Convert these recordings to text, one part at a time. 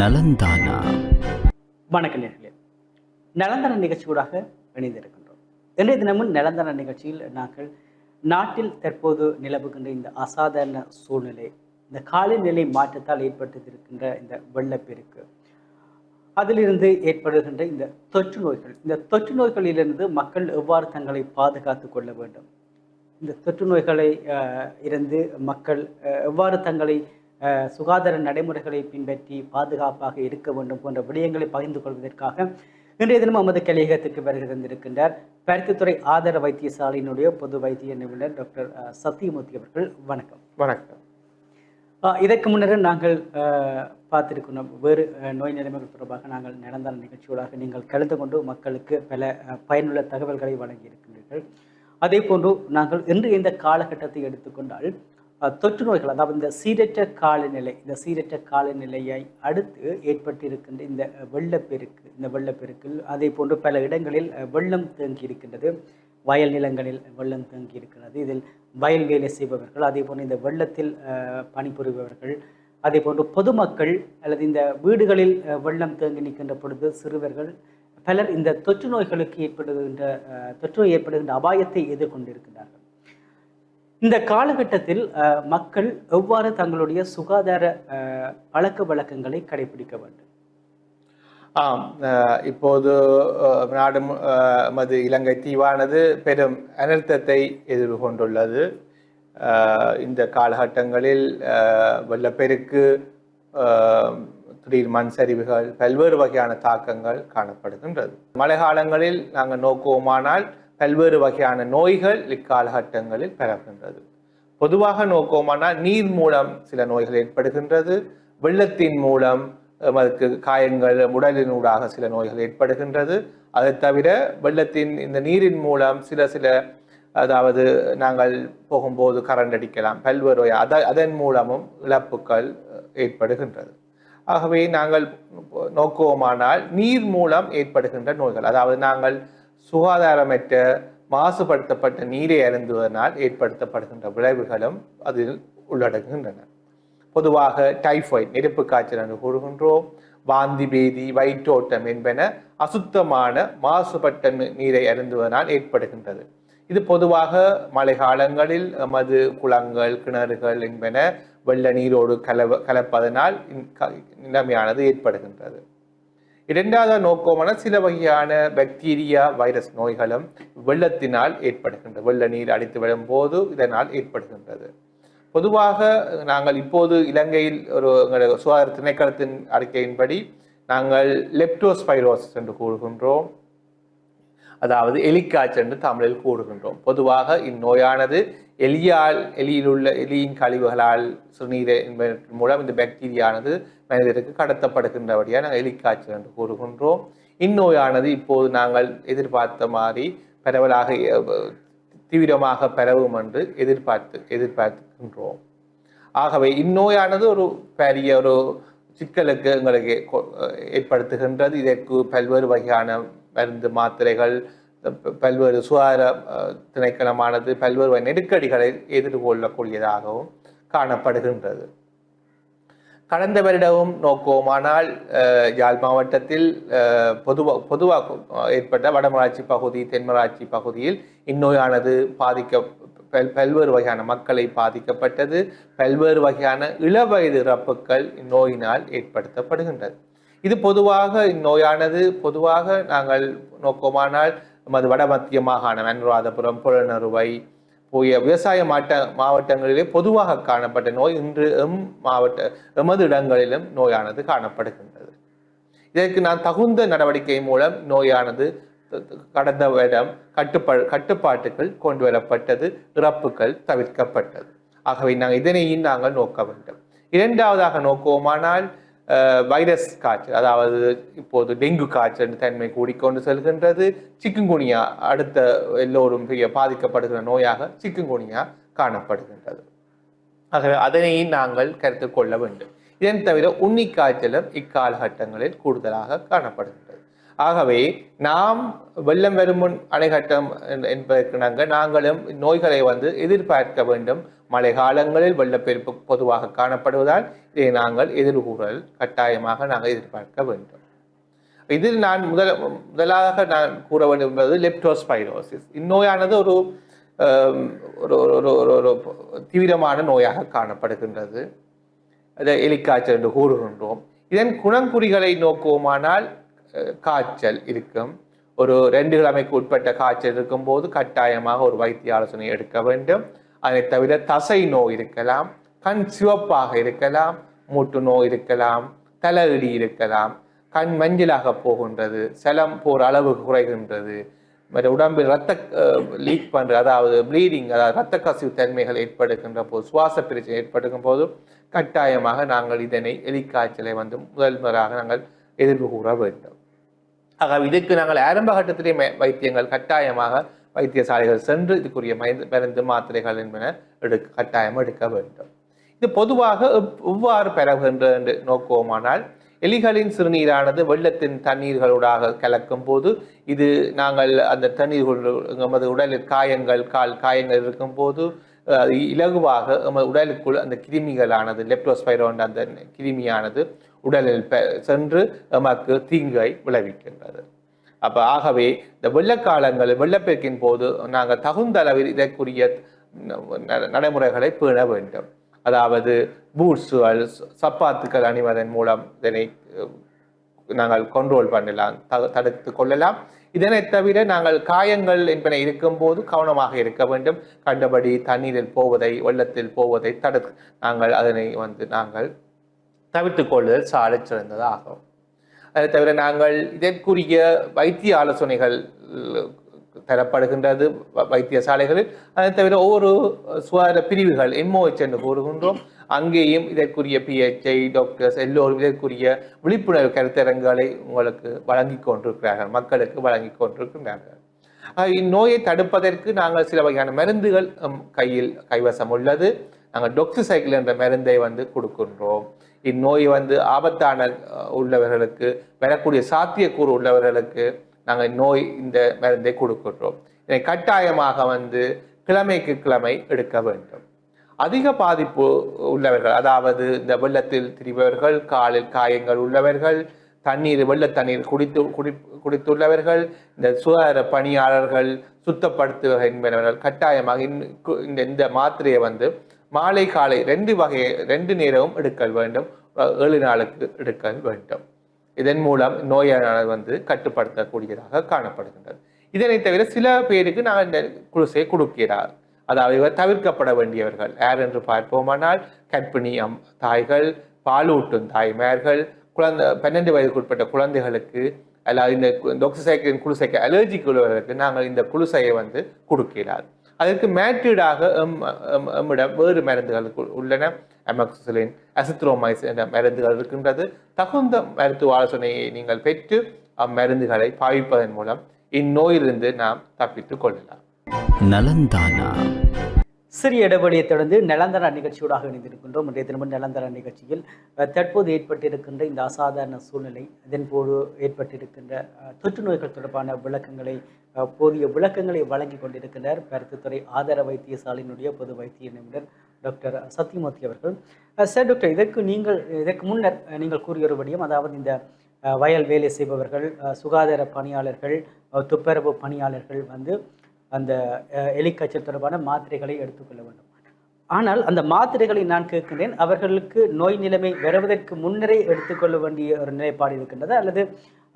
நலந்தானா? வணக்க நேர்களே. நலந்தன நிகழ்ச்சியூடாக இணைந்திருக்கின்றோம். இன்றைய தினமும் நலந்தன நிகழ்ச்சியில் நாங்கள் நாட்டில் தற்போது நிலவுகின்ற இந்த அசாதாரண சூழ்நிலை இந்த காலநிலை மாற்றத்தால் ஏற்பட்டிருக்கின்ற இந்த வெள்ளப்பெருக்கு அதிலிருந்து ஏற்படுகின்ற இந்த தொற்று நோய்கள். இந்த தொற்று நோய்களிலிருந்து மக்கள் எவ்வாறு தங்களை பாதுகாத்து கொள்ள வேண்டும்? இந்த தொற்று நோய்களை இருந்து மக்கள் எவ்வாறு தங்களை சுகாதார நடைமுறைகளை பின்பற்றி பாதுகாப்பாக இருக்க வேண்டும் போன்ற விடயங்களை பகிர்ந்து கொள்வதற்காக இன்றைய தினம் நமது கலையகத்துக்கு வருகை தந்திருக்கின்றார் பருத்தித்துறை ஆதார வைத்தியசாலையினுடைய பொது வைத்திய நிபுணர் டாக்டர் சத்தியமூர்த்தி அவர்கள். வணக்கம். வணக்கம். இதற்கு முன்னர் நாங்கள் அஹ், பார்த்திருக்கின்றோம் வேறு நோய் நிலைமைகள் தொடர்பாக நாங்கள் நடந்த நிகழ்ச்சிகளாக நீங்கள் கலந்து கொண்டு மக்களுக்கு பல பயனுள்ள தகவல்களை வழங்கி இருக்கின்றீர்கள் அதே போன்று நாங்கள் இன்று இந்த காலகட்டத்தை எடுத்துக்கொண்டால் தொற்று நோய்கள் அதாவது இந்த சீரற்ற காலநிலை இந்த சீரற்ற காலநிலையை அடுத்து ஏற்பட்டிருக்கின்ற இந்த வெள்ளப்பெருக்கு இந்த வெள்ளப்பெருக்கில் அதே போன்று பல இடங்களில் வெள்ளம் தேங்கி இருக்கின்றது. வயல் நிலங்களில் வெள்ளம் தேங்கி இருக்கிறது இதில் வயல் வேலை செய்பவர்கள் அதே போன்று இந்த வெள்ளத்தில் பணிபுரிபவர்கள் அதே போன்று பொதுமக்கள் அல்லது இந்த வீடுகளில் வெள்ளம் தேங்கி நிற்கின்ற பொழுது சிறுவர்கள் பலர் இந்த தொற்று நோய்களுக்கு ஏற்படுகின்ற தொற்று நோய் ஏற்படுகின்ற அபாயத்தை எதிர்கொண்டிருக்கிறார்கள் இந்த காலகட்டத்தில் மக்கள் எவ்வாறு தங்களுடைய சுகாதார பழக்க வழக்கங்களை கடைபிடிக்க வேண்டும்? ஆம் இப்போது நாடு மது இலங்கை தீவானது பெரும் அனர்த்தத்தை எதிர்கொண்டுள்ளது. இந்த காலகட்டங்களில் வெள்ளப்பெருக்கு திடீர் மண் சரிவுகள் பல்வேறு வகையான தாக்கங்கள் காணப்படுகின்றது. மழை காலங்களில் நாங்கள் நோக்குவோமானால் பல்வேறு வகையான நோய்கள் இக்காலகட்டங்களில் பரவுகின்றது பொதுவாக நோக்கோமானால் நீர் மூலம் சில நோய்கள் ஏற்படுகின்றது. வெள்ளத்தின் மூலம் நமக்கு காயங்கள் உடலினூடாக சில நோய்கள் ஏற்படுகின்றது. அதை தவிர வெள்ளத்தின் இந்த நீரின் மூலம் சில சில அதாவது நாங்கள் போகும்போது கரண்ட் அடிக்கலாம் பல்வேறு அத அதன் மூலமும் இழப்புகள் ஏற்படுகின்றது. ஆகவே நாங்கள் நோக்குவோமானால் நீர் மூலம் ஏற்படுகின்ற நோய்கள் அதாவது நாங்கள் சுகாதாரமற்ற மாசுபடுத்தப்பட்ட நீரை அருந்துவதனால் ஏற்படுத்தப்படுகின்ற விளைவுகளும் அதில் உள்ளடங்குகின்றன. பொதுவாக டைஃபாய்ட் நெருப்பு காய்ச்சல் என்று கூறுகின்றோம் வாந்தி பேதி வயிற்றோட்டம் என்பன அசுத்தமான மாசுபட்ட நீரை அருந்துவதனால் ஏற்படுகின்றது. இது பொதுவாக மழை காலங்களில் மது குளங்கள் கிணறுகள் என்பன வெள்ள நீரோடு கலவ கலப்பதனால் நிலைமையானது ஏற்படுகின்றது. இரண்டாவது நோக்கமான சில வகையான பாக்டீரியா வைரஸ் நோய்களும் வெள்ளத்தினால் ஏற்படுகின்றது வெள்ள நீர் அடித்து விடும் போது இதனால் ஏற்படுகின்றது. பொதுவாக நாங்கள் இப்போது இலங்கையில் ஒரு எங்களுடைய சுகாதார திணைக்களத்தின் அறிக்கையின்படி நாங்கள் லெப்டோஸ்பைரோசிஸ் என்று கூறுகின்றோம். அதாவது எலிக்காய்ச்சல் என்று தமிழில் கூறுகின்றோம். பொதுவாக இந்நோயானது எலியால் எலியில் உள்ள எலியின் கழிவுகளால் சிறுநீர் என்பதன் மூலம் இந்த பாக்டீரியானது மனிதருக்கு கடத்தப்படுகின்றபடியாக நாங்கள் எலிக்காய்ச்சல் என்று கூறுகின்றோம். இந்நோயானது இப்போது நாங்கள் எதிர்பார்த்த மாதிரி பரவலாக தீவிரமாக பரவும் என்று எதிர்பார்த்து எதிர்பார்க்கின்றோம். ஆகவே இந்நோயானது ஒரு பெரிய ஒரு சிக்கலுக்கு எங்களுக்கு கொ- ஏற்படுத்துகின்றது. இதற்கு பல்வேறு வகையான மருந்து மாத்திரைகள் பல்வேறு சுகாதார அஹ், திணைக்களமானது பல்வேறு வகை நெருக்கடிகளை எதிர்கொள்ளக்கூடியதாகவும் காணப்படுகின்றது. கடந்த வருடமும் நோக்கோமானால் அஹ், யாழ் மாவட்டத்தில் பொதுவாக பொதுவாக ஏற்பட்ட வடமராட்சி பகுதி தென்மராட்சி பகுதியில் இந்நோயானது பாதிக்க பல் பல்வேறு வகையான மக்களை பாதிக்கப்பட்டது. பல்வேறு வகையான இளவயது இறப்புகள் இந்நோயினால் ஏற்படுத்தப்படுகின்றது. இது பொதுவாக இந்நோயானது பொதுவாக நாங்கள் நோக்கமானால் நமது வடமத்திய மாகாணம் அனுராதபுரம் புலனறுவை போய விவசாய மாட்ட மாவட்டங்களிலே பொதுவாக காணப்பட்ட நோய் இன்று எம் மாவட்ட எமது இடங்களிலும் நோயானது காணப்படுகின்றது. இதற்கு நான் தகுந்த நடவடிக்கை மூலம் நோயானது கடந்த வருடம் கட்டுப்பா கட்டுப்பாட்டுகள் கொண்டு வரப்பட்டது இறப்புகள் தவிர்க்கப்பட்டது. ஆகவே நாங்கள் இதனையும் நாங்கள் நோக்க வேண்டும். இரண்டாவதாக நோக்குவோமானால் வைரஸ் காய்ச்சல் அதாவது இப்போது டெங்கு காய்ச்சல் தன்மை கூடிக்கொண்டு செல்கின்றது. சிக்குங்குனியா அடுத்த எல்லோரும் பெரிய பாதிக்கப்படுகிற நோயாக சிக்குங்குனியா காணப்படுகின்றது. ஆகவே அதனையும் நாங்கள் கருத்து கொள்ள வேண்டும். இதன் தவிர உண்ணி காய்ச்சலும் இக்காலகட்டங்களில் கூடுதலாக காணப்படுகின்றது. ஆகவே நாம் வெள்ளம் வரும் முன் அணைகட்டம் என்பதற்கு நாங்கள் நாங்களும் நோய்களை வந்து எதிர்பார்க்க வேண்டும். மழை காலங்களில் வெள்ளப்பெருக்கு பொதுவாக காணப்படுவதால் இதை நாங்கள் எதிர்கூறல் கட்டாயமாக நாங்கள் எதிர்பார்க்க வேண்டும். இதில் நான் முதல் முதலாக நான் கூற வேண்டும் என்பது லெப்டோஸ்பைரோசிஸ் இந்நோயானது ஒரு ஒரு ஒரு ஒரு தீவிரமான நோயாக காணப்படுகின்றது. அதை எலிக்காய்ச்சல் என்று கூறுகின்றோம். இதன் குணங்குறிகளை நோக்குவோமானால் காய்ச்சல் இருக்கும். ஒரு ரெண்டு கிழமைக்கு உட்பட்ட காய்ச்சல் இருக்கும்போது கட்டாயமாக ஒரு வைத்திய ஆலோசனை எடுக்க வேண்டும். அதை தவிர தசை நோய் இருக்கலாம் கண் சிவப்பாக இருக்கலாம் மூட்டு நோய் இருக்கலாம் தலையிடி இருக்கலாம் கண் மஞ்சளாக போகின்றது செலம் போர் அளவு குறைகின்றது மற்ற உடம்பில் ரத்த லீக் பண்ணுறது அதாவது ப்ளீடிங் அதாவது ரத்த கசிவு தன்மைகள் ஏற்படுகின்ற போது சுவாச பிரச்சனை ஏற்படுகின்ற போது கட்டாயமாக நாங்கள் இதனை எலிக்காய்ச்சலை வந்து முதல் முறையாக நாங்கள் எதிர்ப்பு கூற வேண்டும். ஆக இதுக்கு நாங்கள் ஆரம்ப கட்டத்திலே வைத்தியங்கள் கட்டாயமாக வைத்தியசாலைகள் சென்று இதுக்குரிய மருந்து மருந்து மாத்திரைகள் என்பன எடுக்க கட்டாயம் எடுக்க வேண்டும். இது பொதுவாக எவ்வாறு பெறகின்ற என்று நோக்குவோமானால் எலிகளின் சிறுநீரானது வெள்ளத்தின் தண்ணீர்களூடாக கலக்கும் போது இது நாங்கள் அந்த தண்ணீர் நமது உடலில் காயங்கள் கால் காயங்கள் இருக்கும் போது இலகுவாக எமது உடலுக்குள் அந்த கிருமிகளானது லெப்டோஸ்பைரோன் அந்த கிருமியானது உடலில் பெ- சென்று நமக்கு தீங்கை விளைவிக்கின்றது. அப்போ ஆகவே இந்த வெள்ளக்காலங்கள் வெள்ளப்பெருக்கின் போது நாங்கள் தகுந்த அளவில் இதற்குரிய ந- நடைமுறைகளை பேண வேண்டும். அதாவது பூட்ஸுகள் சப்பாத்துக்கள் அணிவதன் மூலம் இதனை நாங்கள் கண்ட்ரோல் பண்ணலாம் த- தடுத்து கொள்ளலாம். இதனை தவிர நாங்கள் காயங்கள் என்பன இருக்கும்போது கவனமாக இருக்க வேண்டும். கண்டபடி தண்ணீரில் போவதை வெள்ளத்தில் போவதை தடுத்து நாங்கள் அதனை வந்து நாங்கள் தவிர்த்து கொள்ளுதல் சாலை சிறந்ததாகும். அதை தவிர நாங்கள் இதற்குரிய வைத்திய ஆலோசனைகள் தரப்படுகின்றது வ- வைத்தியசாலைகளில் அதை தவிர ஒவ்வொரு சுகாதார பிரிவுகள் எம்ஓஹெச் என்று கூறுகின்றோம். அங்கேயும் இதற்குரிய பிஹெச்ஐ டாக்டர்ஸ் எல்லோரும் இதற்குரிய விழிப்புணர்வு கருத்தரங்குகளை உங்களுக்கு வழங்கி கொண்டிருக்கிறார்கள் மக்களுக்கு வழங்கி கொண்டிருக்கின்றார்கள். இந்நோயை தடுப்பதற்கு நாங்கள் சில வகையான மருந்துகள் கையில் கைவசம் உள்ளது. நாங்கள் டொக்ஸிசைக்கிள் என்ற மருந்தை வந்து கொடுக்கின்றோம். இந்நோய் வந்து ஆபத்தான உள்ளவர்களுக்கு வரக்கூடிய சாத்தியக்கூறு உள்ளவர்களுக்கு நாங்கள் நோய் இந்த மருந்தை கொடுக்கின்றோம். இதை கட்டாயமாக வந்து கிழமைக்கு கிழமை எடுக்க வேண்டும். அதிக பாதிப்பு உள்ளவர்கள் அதாவது இந்த வெள்ளத்தில் திரிபவர்கள் காலில் காயங்கள் உள்ளவர்கள் தண்ணீர் வெள்ள தண்ணீர் குடித்து குடி குடித்துள்ளவர்கள் இந்த சுகாதார பணியாளர்கள் சுத்தப்படுத்துவர்கள் என்பவர்கள் கட்டாயமாக இந்த இந்த மாத்திரையை வந்து மாலை காலை ரெண்டு வகை ரெண்டு நேரமும் எடுக்கல் வேண்டும். ஏழு நாளுக்கு எடுக்கல் வேண்டும். இதன் மூலம் நோயாளர் வந்து கட்டுப்படுத்தக்கூடியதாக காணப்படுகின்றது. இதனை தவிர சில பேருக்கு நாங்கள் இந்த குழுசை கொடுக்கிறார். அதாவது இவர் தவிர்க்கப்பட வேண்டியவர்கள். யார் என்று பார்ப்போமானால் கர்ப்பிணி அம் தாய்கள் பாலூட்டும் தாய்மார்கள் குழந்தை பன்னெண்டு வயதுக்குட்பட்ட குழந்தைகளுக்கு அல்லது இந்த டொக்சிசைக்கின் குளுசைக்கு அலர்ஜிக்கு உள்ளவர்களுக்கு நாங்கள் இந்த குழுசையை வந்து கொடுக்கிறார். அதற்கு மேட்டீடாக எம் எம்மிடம் வேறு மருந்துகள் உள்ளன. அமக்சிலின் அசித்ரோமைஸ் என்ற மருந்துகள் இருக்கின்றது. தகுந்த மருத்துவ ஆலோசனையை நீங்கள் பெற்று அம்மருந்துகளை பாவிப்பதன் மூலம் இந்நோயிலிருந்து நாம் தப்பித்துக் கொள்ளலாம். நலந்தானா சிறிய இடைவெளியை தொடர்ந்து நிலந்தர நிகழ்ச்சியோடாக இணைந்திருக்கின்றோம். இன்றைய தினமும் நிலந்தர நிகழ்ச்சியில் தற்போது ஏற்பட்டிருக்கின்ற இந்த அசாதாரண சூழ்நிலை இதன்போது ஏற்பட்டிருக்கின்ற தொற்று நோய்கள் தொடர்பான விளக்கங்களை போதிய விளக்கங்களை வழங்கி கொண்டிருக்கிறார் பருத்தித்துறை ஆதார வைத்தியசாலையினுடைய பொது வைத்திய நிபுணர் டாக்டர் சத்யமூர்த்தி அவர்கள். சார் டாக்டர் இதற்கு நீங்கள் இதற்கு முன்னர் நீங்கள் கூறிய ஒரு விடயம் அதாவது இந்த வயல் வேலை செய்பவர்கள் சுகாதார பணியாளர்கள் துப்புரவு பணியாளர்கள் வந்து அந்த எலிக்காய்ச்சல் தொடர்பான மாத்திரைகளை எடுத்துக்கொள்ள வேண்டும். ஆனால் அந்த மாத்திரைகளை நான் கேட்கின்றேன் அவர்களுக்கு நோய் நிலைமை வருவதற்கு முன்னரே எடுத்துக்கொள்ள வேண்டிய ஒரு நிலைப்பாடு இருக்கின்றது அல்லது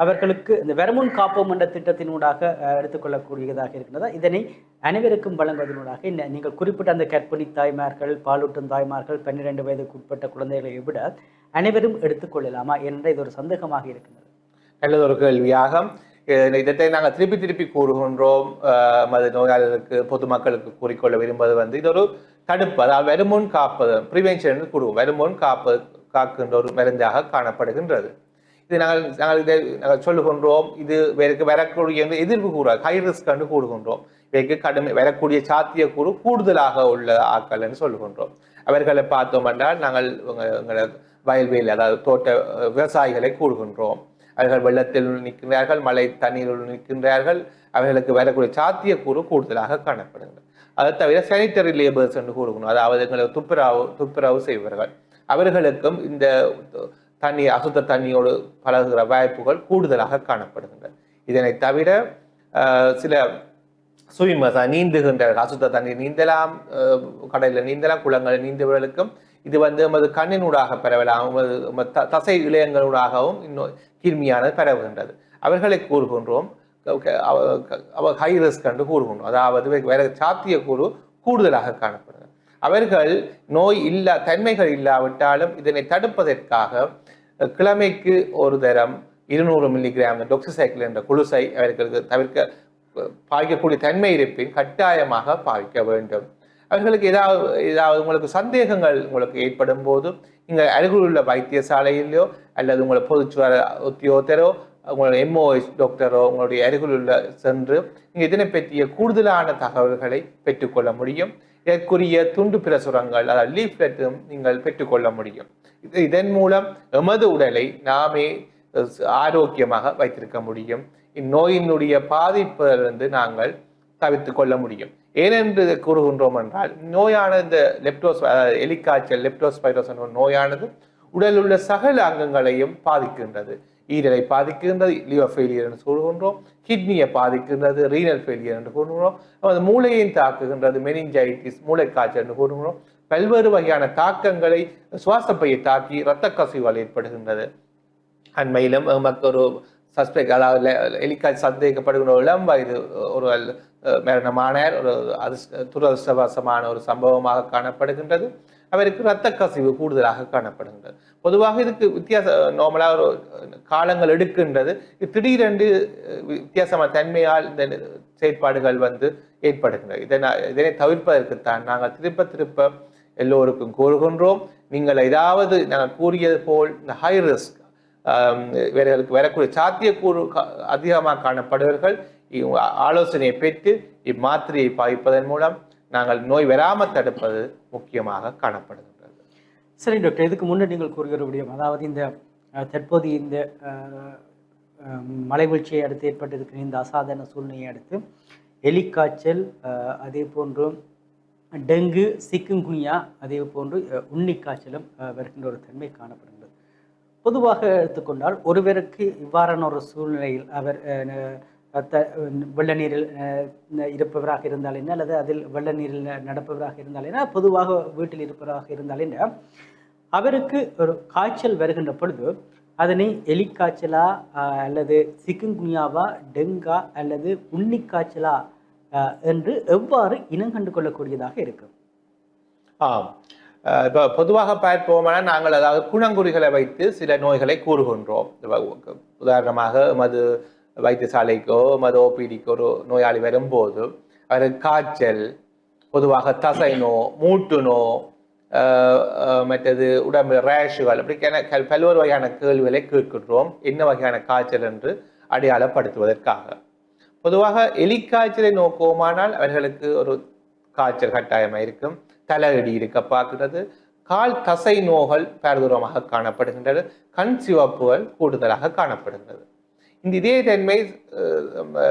அவர்களுக்கு இந்த வருமுன் காப்போம் என்ற திட்டத்தினூடாக எடுத்துக்கொள்ளக்கூடியதாக இருக்கின்றதா. இதனை அனைவருக்கும் வழங்குவதனூடாக நீங்கள் குறிப்பிட்ட அந்த கற்பிணி தாய்மார்கள் பாலூட்டும் தாய்மார்கள் பன்னிரெண்டு வயதுக்கு உட்பட்ட குழந்தைகளை விட அனைவரும் எடுத்துக்கொள்ளலாமா என்ற இது ஒரு சந்தேகமாக இருக்கின்றது. நல்லதொரு கேள்வியாகும். இதை நாங்கள் திருப்பி திருப்பி கூறுகின்றோம். மது நோயாளர்களுக்கு பொதுமக்களுக்கு கூறிக்கொள்ள விரும்புவது வந்து இது ஒரு தடுப்பு. அதாவது வருமுன் காப்பது ப்ரிவென்ஷன் கூறுவோம். வருமுன் காப்பது காக்கின்ற ஒரு மருந்தாக காணப்படுகின்றது. இது நாங்கள் நாங்கள் இதை நாங்கள் சொல்லுகின்றோம். இது வேறுக்கு வரக்கூடிய என்று எதிர்ப்பு கூற ஹை ரிஸ்க் என்று கூறுகின்றோம். இதற்கு கடுமை வரக்கூடிய சாத்தியக்கூறு கூடுதலாக உள்ள ஆட்கள் என்று சொல்லுகின்றோம். அவர்களை பார்த்தோம் என்றால் நாங்கள் எங்களோட வயல்வெளி அதாவது தோட்ட விவசாயிகளை கூறுகின்றோம். அவர்கள் வெள்ளத்தில் நிற்கின்றார்கள் மழை தண்ணீரில் நிற்கின்றார்கள் அவர்களுக்கு வரக்கூடிய சாத்தியக்கூறு கூடுதலாக காணப்படுகிறது. அதை தவிர சானிட்டரி லேபர்ஸ் என்று கூறுகணும் அதாவது எங்களை துப்புரவு துப்புரவு செய்பவர்கள். அவர்களுக்கும் இந்த தண்ணி அசுத்த தண்ணியோடு பழகுகிற வாய்ப்புகள் கூடுதலாக காணப்படுகின்றன இதனை தவிர ஆஹ், சில சுவிமர்ஸ் நீந்துகின்றார்கள் அசுத்த தண்ணீர் நீந்தலாம் கடலில் நீந்தலாம் குளங்களில் நீந்தவர்களுக்கும் இது வந்து நமது கண்ணினூடாக பரவலாம் நமது தசை இளையங்களூடாகவும் இன்னும் கிருமியானது பரவுகின்றது. அவர்களை கூறுகின்றோம். அவ ஹை ரிஸ்க் என்று கூறுகின்றோம். அதாவது வேற சாத்திய கூறு கூடுதலாக காணப்படுகிறது. அவர்கள் நோய் இல்லா தன்மைகள் இல்லாவிட்டாலும் இதனை தடுப்பதற்காக கிழமைக்கு ஒரு தரம் இருநூறு மில்லிகிராம் டொக்சிசைக்கிள் என்ற குளுசை அவர்களுக்கு தவிர்க்க பாய்க்கக்கூடிய தன்மை இருப்பின் கட்டாயமாக பாய்க்க வேண்டும். அவர்களுக்கு ஏதாவது ஏதாவது உங்களுக்கு சந்தேகங்கள் உங்களுக்கு ஏற்படும் போது நீங்கள் அருகில் உள்ள வைத்தியசாலையிலோ அல்லது உங்களை பொதுச்சுவார உத்தியோகத்தரோ உங்களோட எம்ஓஎஸ் டாக்டரோ உங்களுடைய அருகில் உள்ள சென்று நீங்கள் இதனை பற்றிய கூடுதலான தகவல்களை பெற்றுக்கொள்ள முடியும். இதற்குரிய துண்டு பிரசுரங்கள் அதாவது லீஃப்லெட்டும் நீங்கள் பெற்றுக்கொள்ள முடியும். இது இதன் மூலம் எமது உடலை நாமே ஆரோக்கியமாக வைத்திருக்க முடியும். இந்நோயினுடைய பாதிப்பிலிருந்து நாங்கள் தவிர்த்து கொள்ள முடியும். ஏனென்று கூறுகின்றோம் என்றால் நோயான இந்த லெப்டோஸ் எலிக்காய்ச்சல் லெப்டோஸ்பைரோஸ் என்ற நோயானது உடலில் உள்ள சகல அங்கங்களையும் பாதிக்கின்றது. ஈரலை பாதிக்கின்றது லிவர் ஃபெயிலியர் என்று சொல்கின்றோம் கிட்னியை பாதிக்கின்றது ரீனல் ஃபெயிலியர் என்று கூறுகிறோம் நமது மூளையையும் தாக்குகின்றது மெனிஞ்சைட்டிஸ் மூளைக்காய்ச்சல் என்று கூறுகிறோம் பல்வேறு வகையான தாக்கங்களை சுவாசப்பையை தாக்கி இரத்த கசிவால் ஏற்படுகின்றது. அண்மையிலும் நமக்கு ஒரு சஸ்பெக்ட் அதாவது எலிக்காய் சந்தேகப்படுகிற ஒரு இளம் வயது ஒரு அஹ், மரணமான ஒரு அதிர்ஷ்ட துரதிருஷ்டவசமான ஒரு சம்பவமாக காணப்படுகின்றது. அவருக்கு இரத்த கசிவு கூடுதலாக காணப்படுகின்றது. பொதுவாக இதுக்கு வித்தியாச நார்மலாக ஒரு காலங்கள் எடுக்கின்றது. திடீரென்று வித்தியாசமான தன்மையால் இந்த செயற்பாடுகள் வந்து ஏற்படுகின்றன. இதனை இதனை தவிர்ப்பதற்குத்தான் நாங்கள் திருப்ப திருப்ப எல்லோருக்கும் கூறுகின்றோம். நீங்கள் ஏதாவது நாங்கள் கூறியது போல் இந்த ஹை ரிஸ்க் இவர்களுக்கு வரக்கூடிய சாத்தியக்கூறு கா- அதிகமாக காணப்படுவர்கள் ஆலோசனையை பெற்று இம்மாத்திரையை பாவிப்பதன் மூலம் நாங்கள் நோய் வராமல் தடுப்பது முக்கியமாக காணப்படுகின்றது. சரி டாக்டர். இதுக்கு முன்னே நீங்கள் கூறுகிற விடயம். அதாவது இந்த தற்போது இந்த மலைவீழ்ச்சியை அடுத்து ஏற்பட்டிருக்கிற இந்த அசாதாரண சூழ்நிலையை அடுத்து எலிக்காய்ச்சல் அதே போன்று டெங்கு சிக்குங்குனியா அதே போன்று உன்னிக்காய்ச்சலும் வருகின்ற ஒரு தன்மை காணப்படுகிறது பொதுவாக எடுத்துக்கொண்டால் ஒருவருக்கு இவ்வாறான ஒரு சூழ்நிலையில் அவர் வெள்ள நீரில் இருப்பவராக இருந்தால் என்ன? அல்லது அதில் வெள்ள நீரில் நடப்பவராக இருந்தால் என்ன? பொதுவாக வீட்டில் இருப்பவராக இருந்தால் என்ன? அவருக்கு ஒரு காய்ச்சல் வருகின்ற பொழுது அதனை எலிக்காய்ச்சலா காய்ச்சலா அல்லது சிக்குங்குனியாவா டெங்கா அல்லது உண்ணி காய்ச்சலா என்று எவ்வாறு இனங்கண்டு கொள்ளக்கூடியதாக இருக்கும்? ஆ இப்போ பொதுவாக பார்ப்போமானால் நாங்கள் அதாவது குணங்குறிகளை வைத்து சில நோய்களை கூறுகின்றோம். உதாரணமாக மது வைத்தியசாலைக்கோ மது ஓபிடிக்கோ ஒரு நோயாளி வரும்போது அவர் காய்ச்சல் பொதுவாக தசை நோ மூட்டு நோ மற்றது உடம்பு ரேஷுகள் அப்படி பல்வேறு வகையான கேள்விகளை கேட்கின்றோம். என்ன வகையான காய்ச்சல் என்று அடையாளப்படுத்துவதற்காக. பொதுவாக எலிக்காய்ச்சலை நோக்குவோமானால் அவர்களுக்கு ஒரு காய்ச்சல் கட்டாயமாக இருக்கும். தலையடி இருக்க பார்க்கிறது கால் தசை நோய்கள் பேரதூரமாக காணப்படுகின்றது. கண் சிவப்புகள் கூடுதலாக காணப்படுகிறது இந்த இதே தன்மை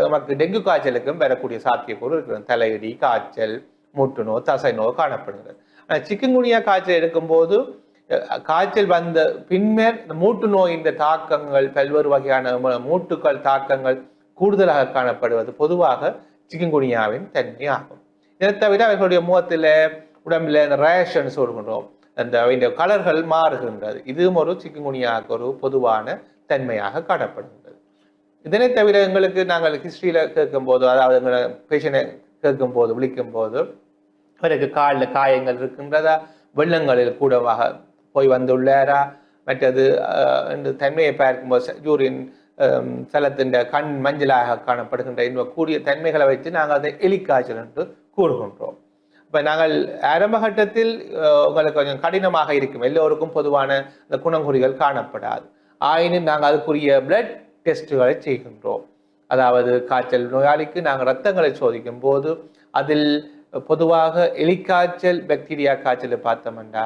நமக்கு டெங்கு காய்ச்சலுக்கும் வரக்கூடிய சாத்தியக்கூறு இருக்கிறது. தலையடி காய்ச்சல் மூட்டு நோய் தசை நோய் காணப்படுகிறது. ஆனால் சிக்கன்குனியா காய்ச்சல் எடுக்கும்போது காய்ச்சல் வந்த பின்மேல் இந்த மூட்டு நோயின் தாக்கங்கள் பல்வேறு வகையான மூட்டுக்கள் தாக்கங்கள் கூடுதலாக காணப்படுவது பொதுவாக சிக்கன்குனியாவின் தன்மை ஆகும் இதை தவிர அவர்களுடைய முகத்தில் உடம்புல இந்த ரேஷன்ஸ் சொல்கின்றோம் அந்த இந்த கலர்கள் மாறுகின்றது. இதுவும் ஒரு சிக்கன்குனியாவுக்கு ஒரு பொதுவான தன்மையாக காணப்படுகின்றது. இதனை தவிர எங்களுக்கு நாங்கள் ஹிஸ்ட்ரியில் கேட்கும்போது அதாவது எங்களை பேஷனை கேட்கும்போது விழிக்கும் போது அவருக்கு காலில் காயங்கள் இருக்கின்றதா? வெள்ளங்களில் கூடவாக போய் வந்துள்ளாரா? மற்றது இந்த தன்மையை பார்க்கும்போது ஜூரின் சலத்தின் கண் மஞ்சளாக காணப்படுகின்ற இன்னும் கூடிய தன்மைகளை வைத்து நாங்கள் அதை எலிக்காய்ச்சல் என்று கூறுகின்றோம். இப்போ நாங்கள் ஆரம்ப கட்டத்தில் உங்களுக்கு கொஞ்சம் கடினமாக இருக்கும். எல்லோருக்கும் பொதுவான இந்த குணங்குறிகள் காணப்படாது. ஆயினும் நாங்கள் அதுக்குரிய பிளட் டெஸ்ட்டுகளை செய்கின்றோம். அதாவது காய்ச்சல் நோயாளிக்கு நாங்கள் ரத்தங்களை சோதிக்கும் போது அதில் பொதுவாக எலிக்காய்ச்சல் பாக்டீரியா காய்ச்சலை பார்த்தோம்னா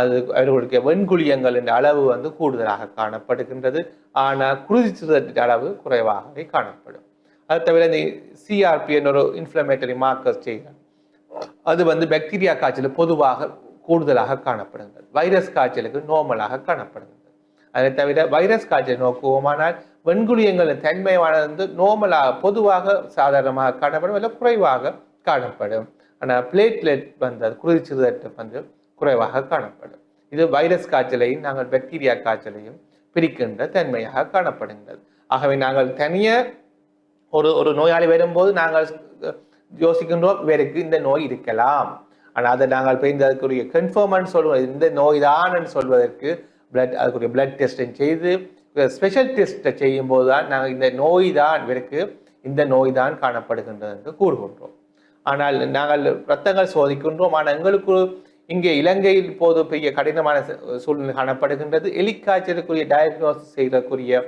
அது அவர்களுடைய வெண்குழியங்களின் அளவு வந்து கூடுதலாக காணப்படுகின்றது. ஆனால் குருதிச்சுதத்தின் அளவு குறைவாகவே காணப்படும். அது தவிர இந்த சிஆர்பி என்ற ஒரு இன்ஃப்ளமேட்டரி மார்க்கர்ஸ் செய்கிறார் அது வந்து பாக்டீரியா காய்ச்சல் பொதுவாக கூடுதலாக காணப்படுகிறது. வைரஸ் காய்ச்சலுக்கு நோமலாக காணப்படுகிறது. அதை தவிர வைரஸ் காய்ச்சல் நோக்குவோமானால் வெண்குழியங்களின் தன்மையானது வந்து நோமலாக பொதுவாக சாதாரணமாக காணப்படும் இல்லை குறைவாக காணப்படும். ஆனால் பிளேட்லெட் வந்து அது குருதி சிறுதட்டு வந்து குறைவாக காணப்படும். இது வைரஸ் காய்ச்சலையும் நாங்கள் பாக்டீரியா காய்ச்சலையும் பிரிக்கின்ற தன்மையாக காணப்படுகிறது. ஆகவே நாங்கள் தனியாக ஒரு ஒரு நோயாளி வரும்போது நாங்கள் யோசிக்கின்றோம் இவருக்கு இந்த நோய் இருக்கலாம். ஆனால் அதை நாங்கள் போய் அதுக்குரிய கன்ஃபார்ம்னு சொல்லுவோம். இந்த நோய் தான் சொல்வதற்கு பிளட் அதுக்குரிய பிளட் டெஸ்ட்டை செய்து ஸ்பெஷல் டெஸ்ட்டை செய்யும் போது தான் நாங்கள் இந்த நோய் தான் இவருக்கு இந்த நோய் தான் காணப்படுகின்றது என்று கூறுகின்றோம். ஆனால் நாங்கள் ரத்தங்கள் சோதிக்கின்றோம். ஆனால் எங்களுக்கு இங்கே இலங்கையில் இப்போது பெரிய கடினமான சூழ்நிலை காணப்படுகின்றது. எலிக்காய்ச்சலுக்குரிய டயக்னோசிஸ் செய்யக்கூடிய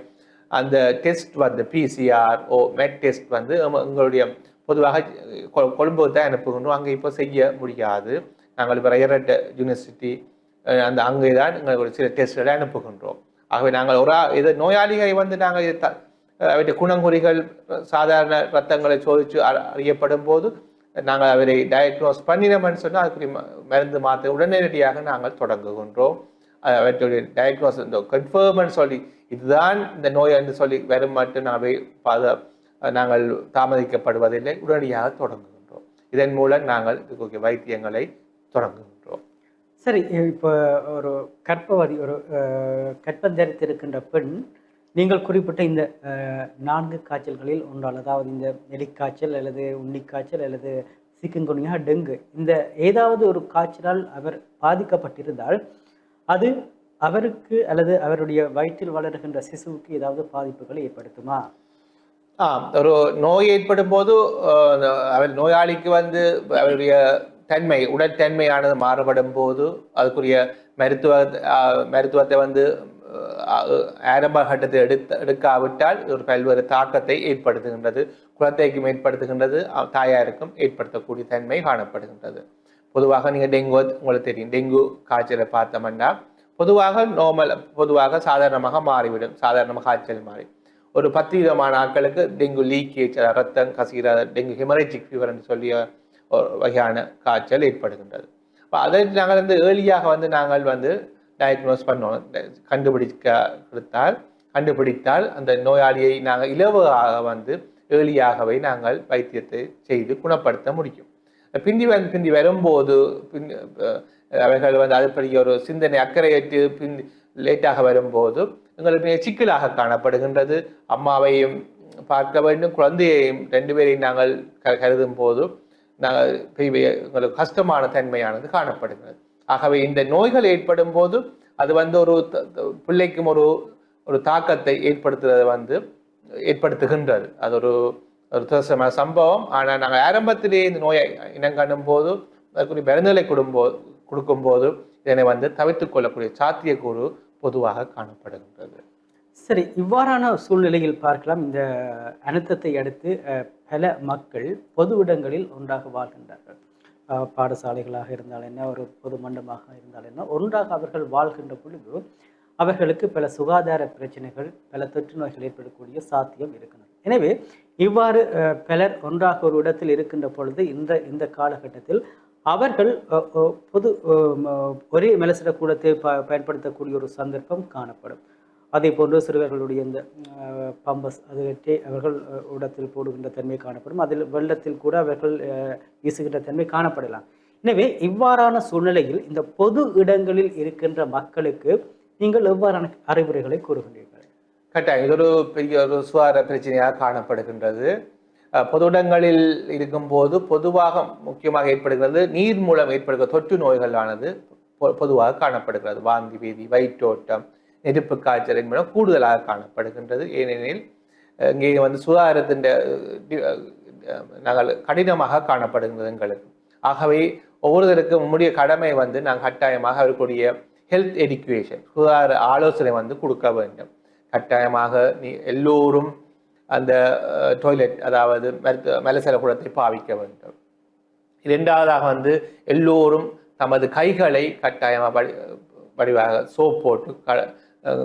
அந்த டெஸ்ட் வந்து பிசிஆர் ஓ மெட் டெஸ்ட் வந்து எங்களுடைய பொதுவாக கொ- கொழும்பு தான் அனுப்புகணும் அங்கே இப்போ செய்ய முடியாது. நாங்கள் இப்போ ரயரட் யூனிவர்சிட்டி அந்த அங்கே தான் எங்களுக்கு சில டெஸ்ட்களை அனுப்புகின்றோம். ஆகவே நாங்கள் ஒரு ஆ- இது நோயாளிகளை வந்து நாங்கள் த- அவருடைய குணங்குறிகள் சாதாரண ரத்தங்களை சோதித்து அறியப்படும் போது நாங்கள் அவரை டயக்னோஸ் பண்ணினோம்னு சொன்னால் அதுக்குரிய ம- மருந்து மாற்ற உடனடியாக நாங்கள் தொடங்குகின்றோம். அவற்றுடைய டயக்னோஸ் இந்த கன்ஃபர்ம்னு சொல்லி இதுதான் இந்த நோய் என்று சொல்லி வரும் மட்டும் நாங்கள் பாத நாங்கள் தாமதிக்கப்படுவதில்லை உடனடியாக தொடங்குகின்றோம். இதன் மூலம் நாங்கள் இதுக்குரிய வைத்தியங்களை தொடங்குகின்றோம். சரி இப்போ ஒரு கற்பவதி ஒரு கற்பம் தரித்திருக்கின்ற பெண் நீங்கள் குறிப்பிட்ட இந்த நான்கு காய்ச்சல்களில் ஒன்றால் அதாவது இந்த எலிக்காய்ச்சல் அல்லது உன்னிக்காய்ச்சல் அல்லது சிக்கன்குனியா டெங்கு இந்த ஏதாவது ஒரு காய்ச்சலால் அவர் பாதிக்கப்பட்டிருந்தால் அது அவருக்கு அல்லது அவருடைய வயிற்றில் வளர்கின்ற சிசுவுக்கு ஏதாவது பாதிப்புகளை ஏற்படுத்துமா? ஒரு நோய் ஏற்படும் போது அவர் நோயாளிக்கு வந்து அவருடைய தன்மை உடற்தன்மையானது மாறுபடும் போது அதுக்குரிய மருத்துவ மருத்துவத்தை வந்து ஆரம்ப கட்டத்தை எடுத்த எடுக்காவிட்டால் ஒரு பல்வேறு தாக்கத்தை ஏற்படுத்துகின்றது குழந்தைக்கும் ஏற்படுத்துகின்றது தாயாருக்கும் ஏற்படுத்தக்கூடிய தன்மை காணப்படுகின்றது. பொதுவாக நீங்கள் டெங்கு உங்களுக்கு தெரியும் டெங்கு காய்ச்சலை பார்த்தோம்னா பொதுவாக நோமல் பொதுவாக சாதாரணமாக மாறிவிடும் சாதாரணமாக காய்ச்சல் மாறி. ஒரு பத்து விதமான ஆட்களுக்கு டெங்கு லீக்கேஜ் ரத்தம் கசிகிற டெங்கு ஹெமரேஜிக் ஃபீவர் என்று சொல்லிய ஒரு வகையான காய்ச்சல் ஏற்படுகின்றது. இப்போ அதை நாங்கள் வந்து ஏர்லியாக வந்து நாங்கள் வந்து டயக்னோஸ் பண்ணோம். கண்டுபிடிக்க கொடுத்தால் கண்டுபிடித்தால் அந்த நோயாளியை நாங்கள் இலவாக வந்து ஏர்லியாகவே நாங்கள் வைத்தியத்தை செய்து குணப்படுத்த முடியும். பிந்தி வந்து பிந்தி வரும்போது பின் அவைகள் வந்து அது ஒரு சிந்தனை அக்கறையற்று பிந்தி லேட்டாக வரும்போது எங்களுக்கு மிக சிக்கலாக காணப்படுகின்றது. அம்மாவையும் பார்க்க வேண்டும். குழந்தையையும் ரெண்டு பேரையும் நாங்கள் க- கருதும் போது நாங்கள் எங்களுக்கு கஷ்டமான தன்மையானது காணப்படுகிறது. ஆகவே இந்த நோய்கள் ஏற்படும் போது அது வந்து ஒரு த- பிள்ளைக்கும் ஒரு ஒரு தாக்கத்தை ஏற்படுத்துறது வந்து ஏற்படுத்துகின்றது. அது ஒரு ஒரு துரசமான சம்பவம். ஆனால் நாங்கள் ஆரம்பத்திலேயே இந்த நோயை இனங்காணும் போது அதுக்குரிய மருந்துகளை கொடும்போது கொடுக்கும்போது இதனை வந்து தவிர்த்து கொள்ளக்கூடிய சாத்தியக்கூறு பொதுவாக காணப்படுகின்றது. சரி இவ்வாறான சூழ்நிலையில் பார்க்கலாம். இந்த அனுத்தத்தை அடுத்து பல மக்கள் பொது இடங்களில் ஒன்றாக வாழ்கின்றார்கள். பாடசாலைகளாக இருந்தால் என்ன ஒரு பொது மண்டபமாக இருந்தால் என்ன ஒன்றாக அவர்கள் வாழ்கின்ற பொழுது அவர்களுக்கு பல சுகாதார பிரச்சனைகள் பல தொற்று நோய்கள் ஏற்படக்கூடிய சாத்தியம் இருக்கின்றது. எனவே இவ்வாறு பலர் ஒன்றாக ஒரு இடத்தில் இருக்கின்ற பொழுது இந்த இந்த காலகட்டத்தில் அவர்கள் பொது ஒரே மெலசிட கூடத்தை ப பயன்படுத்தக்கூடிய ஒரு சந்தர்ப்பம் காணப்படும். அதே போன்று சிறுவர்களுடைய இந்த பம்பஸ் அது வெட்டி அவர்கள் உடத்தில் போடுகின்ற தன்மை காணப்படும். அதில் வெள்ளத்தில் கூட அவர்கள் வீசுகின்ற தன்மை காணப்படலாம். எனவே இவ்வாறான சூழ்நிலையில் இந்த பொது இடங்களில் இருக்கின்ற மக்களுக்கு நீங்கள் எவ்வாறான அறிவுரைகளை கூறுகின்றீர்கள்? கட்டாயம் இது ஒரு பெரிய ஒரு சுவார பிரச்சனையாக காணப்படுகின்றது. பொது இடங்களில் இருக்கும்போது பொதுவாக முக்கியமாக ஏற்படுகிறது நீர் மூலம் ஏற்படுகிற தொற்று நோய்களானது பொ- பொதுவாக காணப்படுகிறது. வாந்தி வீதி வயிற்றோட்டம் நெருப்பு காய்ச்சல் என்பன கூடுதலாக காணப்படுகின்றது. ஏனெனில் இங்கே வந்து சுகாதாரத்தின் நாங்கள் கடினமாக காணப்படுகின்றது எங்களுக்கு. ஆகவே ஒவ்வொருத்தருக்கும் நம்முடைய கடமை வந்து நாங்கள் கட்டாயமாக அவர்களுடைய ஹெல்த் எடுக்குவேஷன் சுகாதார ஆலோசனை வந்து கொடுக்க வேண்டும். கட்டாயமாக நீ எல்லோரும் அந்த டாய்லெட் அதாவது மருத்துவ மலசல குடத்தை பாவிக்க வேண்டும். இரண்டாவதாக வந்து எல்லோரும் தமது கைகளை கட்டாயமாக படி வடிவாக சோப் போட்டு க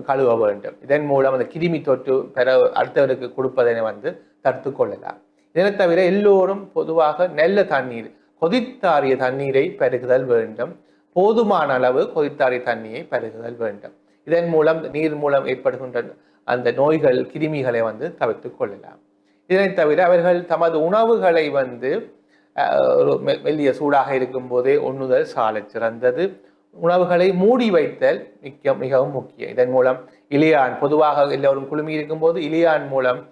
கழுவ வேண்டும். இதன் மூலம் அந்த கிருமி தொற்று பெற அடுத்தவருக்கு கொடுப்பதனை வந்து தடுத்து கொள்ளலாம். இதனை தவிர எல்லோரும் பொதுவாக நல்ல தண்ணீர் கொதித்தாறிய தண்ணீரை பருகுதல் வேண்டும். போதுமான அளவு கொதித்தாறிய தண்ணியை பருகுதல் வேண்டும். இதன் மூலம் நீர் மூலம் ஏற்படுகின்ற அந்த நோய்கள் கிருமிகளை வந்து தவிர்த்துக் கொள்ளலாம். இதனை தவிர அவர்கள் தமது உணவுகளை வந்து மெ- மெல்லிய சூடாக இருக்கும் போதே உண்ணுதல் சாலை சிறந்தது. உணவுகளை மூடி வைத்தல் மிக்க மிகவும் முக்கியம். இதன் மூலம் இலியான் பொதுவாக எல்லோரும் குழுமி இருக்கும்போது இலியான் மூலம்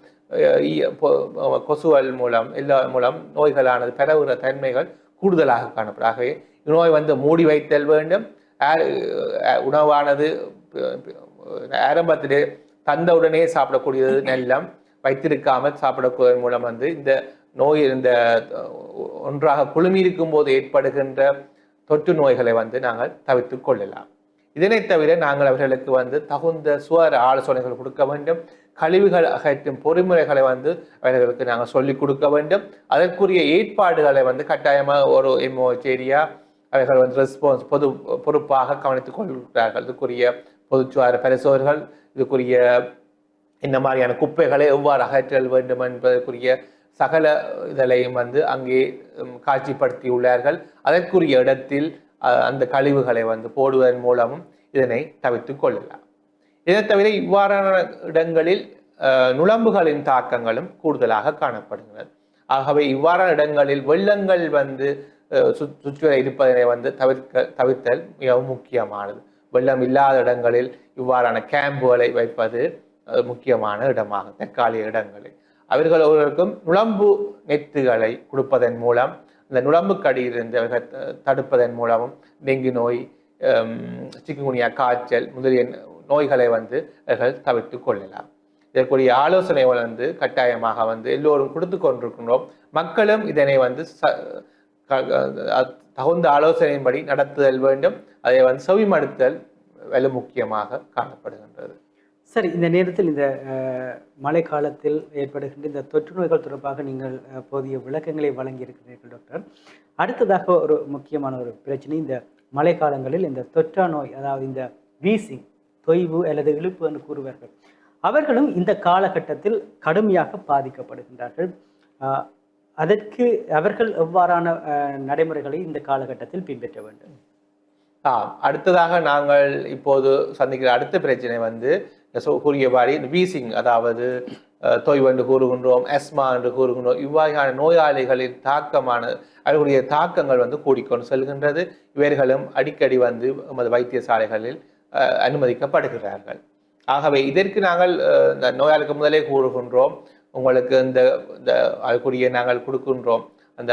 கொசுவல் மூலம் எல்லா மூலம் நோய்களானது பரவுகிற தன்மைகள் கூடுதலாக காணப்படும். ஆகவே நோய் வந்து மூடி வைத்தல் வேண்டும். உணவானது ப- ப- ஆரம்பத்திலே தந்தவுடனே சாப்பிடக்கூடியது நெல்லம் வைத்திருக்காமல் சாப்பிடக்கூடியதன் மூலம் வந்து இந்த நோய் இந்த ஒன்றாக குழுமி இருக்கும் போது ஏற்படுகின்ற தொற்று நோய்களை வந்து நாங்கள் தவிர்த்து கொள்ளலாம். இதனை தவிர நாங்கள் அவர்களுக்கு வந்து தகுந்த சுவர ஆலோசனைகள் கொடுக்க வேண்டும். கழிவுகள் அகற்றும் பொறிமுறைகளை வந்து அவர்களுக்கு நாங்கள் சொல்லிக் கொடுக்க வேண்டும். அதற்குரிய ஏற்பாடுகளை வந்து கட்டாயமாக ஒரு எம்ஓச்சேரியா அவர்கள் வந்து ரெஸ்பான்ஸ் பொது பொறுப்பாக கவனித்துக் கொள்கிறார்கள். அதுக்குரிய பொதுச்சுவார பரிசோர்கள் இதுக்குரிய இந்த மாதிரியான குப்பைகளை எவ்வாறு அகற்றல் வேண்டும் என்பதற்குரிய சகல இதழையும் வந்து அங்கே காட்சிப்படுத்தியுள்ளார்கள். அதற்குரிய இடத்தில் அஹ், அந்த கழிவுகளை வந்து போடுவதன் மூலமும் இதனை தவிர்த்துக் கொள்ளலாம். இதை தவிர இவ்வாறான இடங்களில் அஹ், தாக்கங்களும் கூடுதலாக காணப்படுகிறது ஆகவே இவ்வாறான இடங்களில் வெள்ளங்கள் வந்து அஹ், இருப்பதனை வந்து தவிர்க்க தவிர்த்தல் மிகவும் முக்கியமானது. வெள்ளம் இல்லாத இடங்களில் இவ்வாறான கேம்புகளை வைப்பது முக்கியமான இடமாகும் தற்காலிக இடங்களில் அவர்கள் ஒருவருக்கும் நுழம்பு நெத்துகளை கொடுப்பதன் மூலம் இந்த நுளம்புக்கடியிலிருந்து அவர்கள் தடுப்பதன் மூலமும் டெங்கு நோய் சிக்குங்குனியா காய்ச்சல் முதலிய நோய்களை வந்து அவர்கள் தவிர்த்து கொள்ளலாம். இதற்குரிய ஆலோசனை வந்து கட்டாயமாக வந்து எல்லோரும் கொடுத்து கொண்டிருக்கின்றோம். மக்களும் இதனை வந்து ச- தகுந்த ஆலோசனையின்படி நடத்துதல் வேண்டும். அதை வந்து செவிமடுத்தல் வெகு முக்கியமாக காணப்படுகின்றது. சரி இந்த நேரத்தில் இந்த மழைக்காலத்தில் மழை காலத்தில் ஏற்படுகின்ற இந்த தொற்று நோய்கள் தொடர்பாக நீங்கள் போதிய விளக்கங்களை வழங்கியிருக்கிறீர்கள் டாக்டர். அடுத்ததாக ஒரு முக்கியமான ஒரு பிரச்சனை இந்த மழை காலங்களில் இந்த தொற்றா நோய் அதாவது இந்த வீசிங் தொய்வு அல்லது இழுப்பு என்று கூறுவார்கள். அவர்களும் இந்த காலகட்டத்தில் கடுமையாக பாதிக்கப்படுகின்றார்கள். அதற்கு அவர்கள் எவ்வாறான நடைமுறைகளை இந்த காலகட்டத்தில் பின்பற்ற வேண்டும்? அடுத்ததாக நாங்கள் இப்போது சந்திக்கிற அடுத்த பிரச்சனை வந்து கூறியபாடி வீசிங் அதாவது தொய்வென்று தொய்வு என்று கூறுகின்றோம் அஸ்மா என்று கூறுகின்றோம் இவ்வாறான நோயாளிகளின் தாக்கமான அவர்களுடைய தாக்கங்கள் வந்து கூடிக்கொண்டு செல்கின்றது. இவர்களும் அடிக்கடி வந்து நமது வைத்தியசாலைகளில் அஹ், அனுமதிக்கப்படுகிறார்கள். ஆகவே இதற்கு நாங்கள் இந்த நோயாளிக்கு முதலே கூறுகின்றோம். உங்களுக்கு இந்த இந்த அதுக்குரிய நாங்கள் கொடுக்கின்றோம். அந்த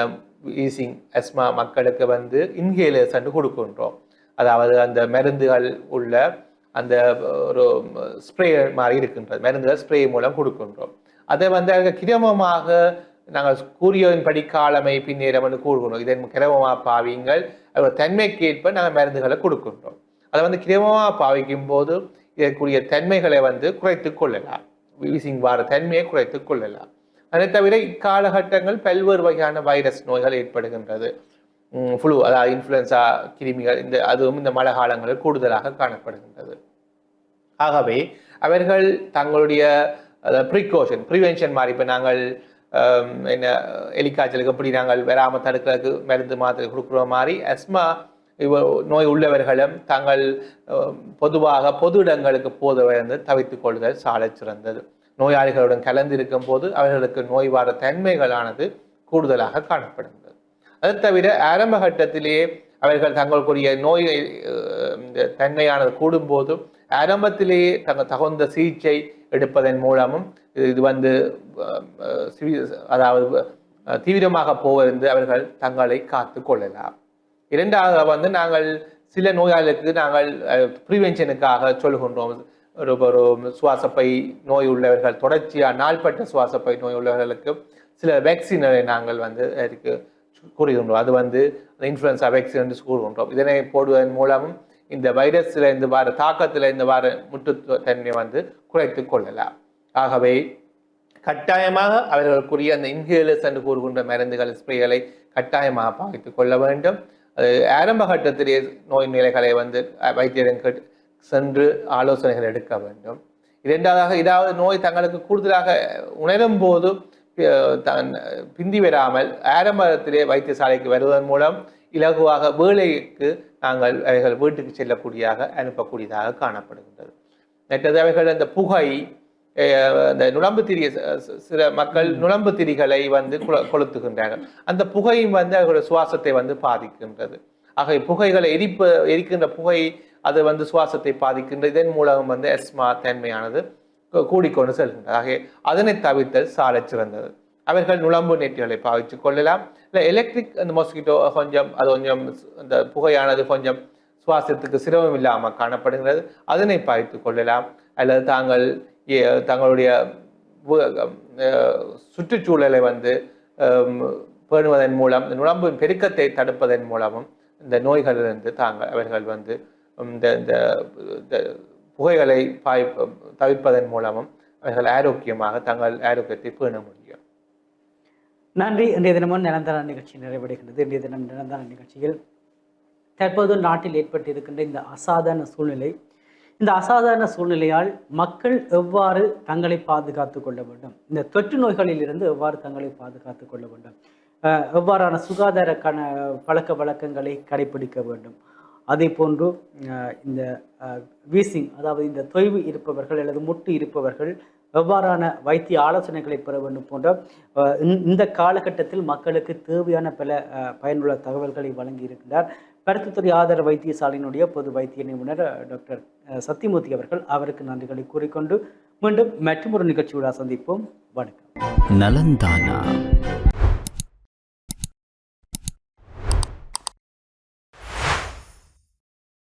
ஈசிங் அஸ்மா மக்களுக்கு வந்து இன்ஹேலர்ஸ் கொடுக்கின்றோம். அதாவது அந்த மருந்துகள் உள்ள அந்த ஒரு ஸ்ப்ரே மாதிரி இருக்கின்றது. மருந்துகள் ஸ்ப்ரே மூலம் கொடுக்கின்றோம். அதை வந்து அவங்க கிரமமாக நாங்கள் கூறியதன்படி காலமை பின்னேறம் என்று கூறுகின்றோம். இதன் கிரமமாக பாவிங்கள் அதோட தன்மைக்கேற்ப நாங்கள் மருந்துகளை கொடுக்கின்றோம். அதை வந்து கிரமமாக பாவிக்கும் போது இதற்குரிய தன்மைகளை வந்து குறைத்து கொள்ளலாம். வீசிங் வார தன்மையை குறைத்துக் கொள்ளலாம். அதை தவிர இக்காலகட்டங்கள் பல்வேறு வகையான வைரஸ் நோய்கள் ஏற்படுகின்றது. ஃப்ளூ அதாவது இன்ஃப்ளூயன்சா கிருமிகள் இந்த அதுவும் இந்த மழை காலங்களில் கூடுதலாக காணப்படுகின்றது. ஆகவே அவர்கள் தங்களுடைய ப்ரிகாஷன் ப்ரிவென்ஷன் மாதிரி இப்போ நாங்கள் என்ன எலிக்காய்ச்சலுக்கு எப்படி நாங்கள் வராமல் தடுக்கிறதுக்கு மருந்து மாத்திரை கொடுக்குற மாதிரி அஸ்மா நோய் உள்ளவர்களும் தாங்கள் பொதுவாக பொது இடங்களுக்கு போதவை வந்து தவித்துக் கொள்ளுதல் சாலை சிறந்தது. நோயாளிகளுடன் கலந்திருக்கும் போது அவர்களுக்கு நோய்வார தன்மைகளானது கூடுதலாக காணப்படுகிறது. அது தவிர ஆரம்ப கட்டத்திலேயே அவர்கள் தங்களுக்குரிய நோய் தன்மையானது கூடும்போது ஆரம்பத்திலேயே தங்கள் தகுந்த சிகிச்சை எடுப்பதன் மூலமும் இது வந்து அதாவது தீவிரமாக போவிருந்து அவர்கள் தங்களை காத்து கொள்ளலாம். இரண்டாவது வந்து நாங்கள் சில நோயாளிகளுக்கு நாங்கள் ப்ரிவென்ஷனுக்காக சொல்கின்றோம் ஒரு ஒரு சுவாசப்பை நோய் உள்ளவர்கள் தொடர்ச்சியாக நாள்பட்ட சுவாசப்பை நோய் உள்ளவர்களுக்கு சில வேக்சினை நாங்கள் வந்து அதுக்கு கூறுகின்றோம். அது வந்து இன்ஃப்ளூயன்ஸா வேக்சின் என்று கூறுகின்றோம். இதனை போடுவதன் மூலம் இந்த வைரஸில் இந்த வார தாக்கத்தில் இந்த வார முற்றுத்தன்மையை வந்து குறைத்து கொள்ளலாம். ஆகவே கட்டாயமாக அவர்களுக்குரிய அந்த இன்ஹேலர்ஸ் என்று கூறுகின்ற மருந்துகள் ஸ்ப்ரேகளை கட்டாயமாக பாய்த்து கொள்ள வேண்டும். அது ஆரம்ப கட்டத்திலே நோய் நிலைகளை வந்து அஹ், வைத்தியரிடம் கேட்டு சென்று ஆலோசனைகள் எடுக்க வேண்டும். இரண்டாவதாக ஏதாவது நோய் தங்களுக்கு கூடுதலாக உணரும் போது தன் பிந்தி வராமல் ஆரம்பத்திலே வைத்தியசாலைக்கு வருவதன் மூலம் இலகுவாக வேலைக்கு நாங்கள் அவைகள் வீட்டுக்கு செல்லக்கூடியதாக அனுப்பக்கூடியதாக காணப்படுகின்றது. மற்றது அவைகள் அந்த புகை அந்த நுழம்பு திரி ச- ச- சில மக்கள் நுழம்பு திரிகளை வந்து கொளு- கொளுத்துகின்றார்கள். அந்த புகையும் வந்து அவர்களுடைய சுவாசத்தை வந்து பாதிக்கின்றது. ஆக புகைகளை எரிப்ப எரிக்கின்ற புகை அது வந்து சுவாசத்தை பாதிக்கின்ற இதன் மூலம் வந்து எஸ்மா தன்மையானது கூடிக்கொண்டு செல்கின்றது. ஆக அதனை தவிர்த்தல் சாலச் சிறந்தது. அவர்கள் நுழம்பு நெட்டிகளை பாவித்துக் கொள்ளலாம். இல்லை எலக்ட்ரிக் அந்த மொஸ்கிட்டோ கொஞ்சம் அது கொஞ்சம் அந்த புகையானது கொஞ்சம் சுவாசத்துக்கு சிரமம் இல்லாமல் காணப்படுகிறது. அதனை பாய்த்துக் கொள்ளலாம். அல்லது தாங்கள் தங்களுடைய சுற்றுச்சூழலை வந்து பேணுவதன் மூலம் இந்த நுழம்பின் பெருக்கத்தை தடுப்பதன் மூலமும் இந்த நோய்களிலிருந்து தாங்கள் அவர்கள் வந்து இந்த இந்த புகைகளை பாய் தவிர்ப்பதன் மூலமும் அவர்கள் ஆரோக்கியமாக தங்கள் ஆரோக்கியத்தை பேண முடியும். நன்றி. இன்றைய தினமும் நிரந்தர நிகழ்ச்சி நிறைவடைகின்றது. இன்றைய தினம் நிரந்தர நிகழ்ச்சியில் தற்போது நாட்டில் ஏற்பட்டிருக்கின்ற இந்த அசாதாரண சூழ்நிலை இந்த அசாதாரண சூழ்நிலையால் மக்கள் எவ்வாறு தங்களை பாதுகாத்து கொள்ள வேண்டும்? இந்த தொற்று நோய்களில் இருந்து எவ்வாறு தங்களை பாதுகாத்து கொள்ள வேண்டும்? எவ்வாறான சுகாதார கண பழக்க வழக்கங்களை கடைபிடிக்க வேண்டும்? அதே போன்று இந்த வீசிங் அதாவது இந்த தொய்வு இருப்பவர்கள் அல்லது முட்டு இருப்பவர்கள் எவ்வாறான வைத்திய ஆலோசனைகளை பெற வேண்டும் போன்ற இந்த- காலகட்டத்தில் மக்களுக்கு தேவையான பல பயனுள்ள தகவல்களை வழங்கி பருத்தித்துறை ஆதார வைத்தியசாலையினுடைய பொது வைத்திய நிபுணர் டாக்டர் சத்தியமூர்த்தி அவர்கள் அவருக்கு நன்றிகளை கூறிக்கொண்டு மீண்டும் மற்றொரு நிகழ்ச்சியோட சந்திப்போம். வணக்கம். நலந்தானா